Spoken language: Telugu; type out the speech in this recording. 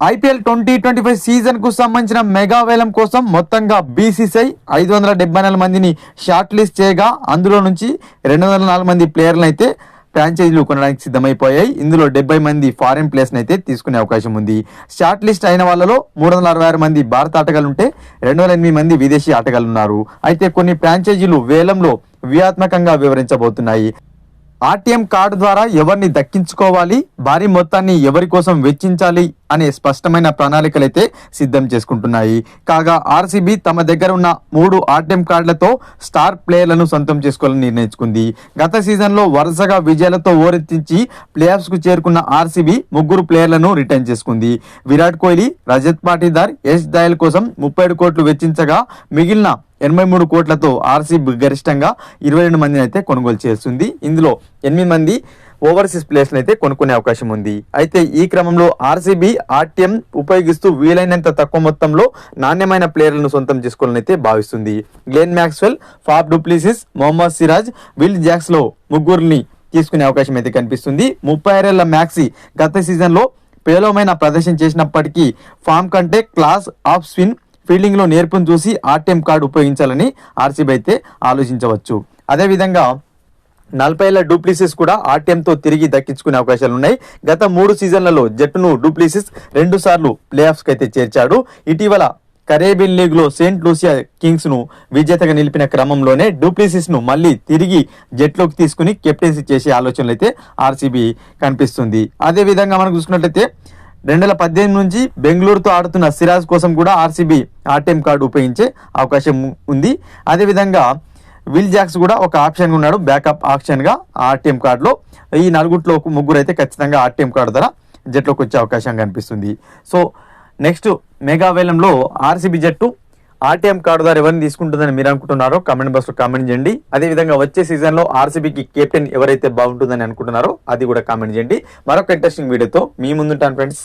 ఐపీఎల్ ట్వంటీ ట్వంటీ ఫైవ్ సీజన్కు సంబంధించిన మెగా వేలం కోసం మొత్తంగా బీసీసీఐ ఐదు వందల డెబ్బై నాలుగు మందిని షార్ట్ లిస్ట్ చేయగా అందులో నుంచి రెండు వందల నాలుగు మంది ప్లేయర్లను అయితే ఫ్రాంచైజీలు కొనడానికి సిద్ధమైపోయాయి. ఇందులో డెబ్బై మంది ఫారిన్ ప్లేస్ని అయితే తీసుకునే అవకాశం ఉంది. షార్ట్ లిస్ట్ అయిన వాళ్ళలో మూడు వందల అరవై ఆరు మంది భారత ఆటగాళ్ళు ఉంటే రెండు వందల ఎనిమిది మంది విదేశీ ఆటగాళ్ళు ఉన్నారు అయితే కొన్ని ఫ్రాంచైజీలు వేలంలో వ్యూహాత్మకంగా వివరించబోతున్నాయి. ఆర్టీఎం కార్డు ద్వారా ఎవరిని దక్కించుకోవాలి భారీ మొత్తాన్ని ఎవరి కోసం వెచ్చించాలి అనే స్పష్టమైన ప్రణాళికలైతే సిద్ధం చేసుకుంటున్నాయి. కాగా ఆర్సీబీ తమ దగ్గర ఉన్న మూడు ఆర్టీఎం కార్డులతో స్టార్ ప్లేయర్లను సొంతం చేసుకోవాలని నిర్ణయించుకుంది. గత సీజన్లో వరుసగా విజయాలతో ఓరెత్తించి ప్లేఆఫ్స్కు చేరుకున్న ఆర్సీబీ ముగ్గురు ప్లేయర్లను రిటర్న్ చేసుకుంది. విరాట్ కోహ్లీ రజత్ పాటీదార్ యశ్ దయల్ కోసం ముప్పై కోట్లు వెచ్చించగా మిగిలిన ఎనభై మూడు కోట్లతో ఆర్సీబీ గరిష్టంగా ఇరవై రెండు మందిని అయితే కొనుగోలు చేస్తుంది. ఇందులో ఎనిమిది మంది ఓవర్సీస్ ప్లేయర్స్ని అయితే కొనుక్కునే అవకాశం ఉంది. అయితే ఈ క్రమంలో ఆర్సీబీ ఆర్టీఎం ఉపయోగిస్తూ వీలైనంత తక్కువ మొత్తంలో నాణ్యమైన ప్లేయర్లను సొంతం చేసుకోవాలని అయితే భావిస్తుంది. Glenn Maxwell Faf du Plessis Mohammed Siraj Will జాక్స్లో ముగ్గురిని తీసుకునే అవకాశం అయితే కనిపిస్తుంది. ముప్పై ఆరేళ్ళ మ్యాక్సీ గత సీజన్లో పేలవమైన ప్రదర్శన చేసినప్పటికీ ఫామ్ కంటే క్లాస్ ఆఫ్ స్విన్ ఫీల్డింగ్లో నేర్పును చూసి ఆర్టీఎం కార్డు ఉపయోగించాలని ఆర్సీబీ అయితే ఆలోచించవచ్చు. అదేవిధంగా నలభై ఏళ్ళ డూప్లిసిస్ కూడా ఆర్టీఎంతో తిరిగి దక్కించుకునే అవకాశాలు ఉన్నాయి. గత మూడు సీజన్లలో జట్టును డూప్లిసిస్ రెండు సార్లు ప్లే ఆఫ్స్ అయితే చేర్చాడు. ఇటీవల కరేబియన్ లీగ్లో సెయింట్ లూసియా కింగ్స్ను విజేతగా నిలిపిన క్రమంలోనే డూప్లిసిస్ను మళ్ళీ తిరిగి జట్లోకి తీసుకుని కెప్టెన్సీ చేసే ఆలోచనలు అయితే ఆర్సీబీ కనిపిస్తుంది. అదే విధంగా మనం చూసుకున్నట్లయితే రెండు వేల పద్దెనిమిది నుంచి బెంగళూరుతో ఆడుతున్న సిరాజ్ కోసం కూడా ఆర్సీబీ ఆర్టీఎం కార్డు ఉపయోగించే అవకాశం ఉంది. అదేవిధంగా విల్ జాక్స్ కూడా ఒక ఆప్షన్ ఉన్నాడు బ్యాకప్ ఆప్షన్గా ఆర్టీఎం కార్డులో. ఈ నలుగుట్లో ఒక ముగ్గురు అయితే ఖచ్చితంగా ఆర్టీఎం కార్డు ద్వారా జట్లోకి వచ్చే అవకాశం కనిపిస్తుంది. సో నెక్స్ట్ మెగావేలంలో ఆర్సీబీ జట్టు ఆర్టీఎం కార్డు ద్వారా ఎవరిని తీసుకుంటుందని మీరు అనుకుంటున్నారో కామెంట్ బాక్స్లో కామెంట్ చేయండి. అదే విధంగా వచ్చే సీజన్లో ఆర్సీబీకి కెప్టెన్ ఎవరైతే బాగుంటుందని అనుకుంటున్నారో అది కూడా కామెంట్ చేయండి. మరొక ఇంట్రెస్టింగ్ వీడియోతో మీ ముందుంటాను ఫ్రెండ్స్.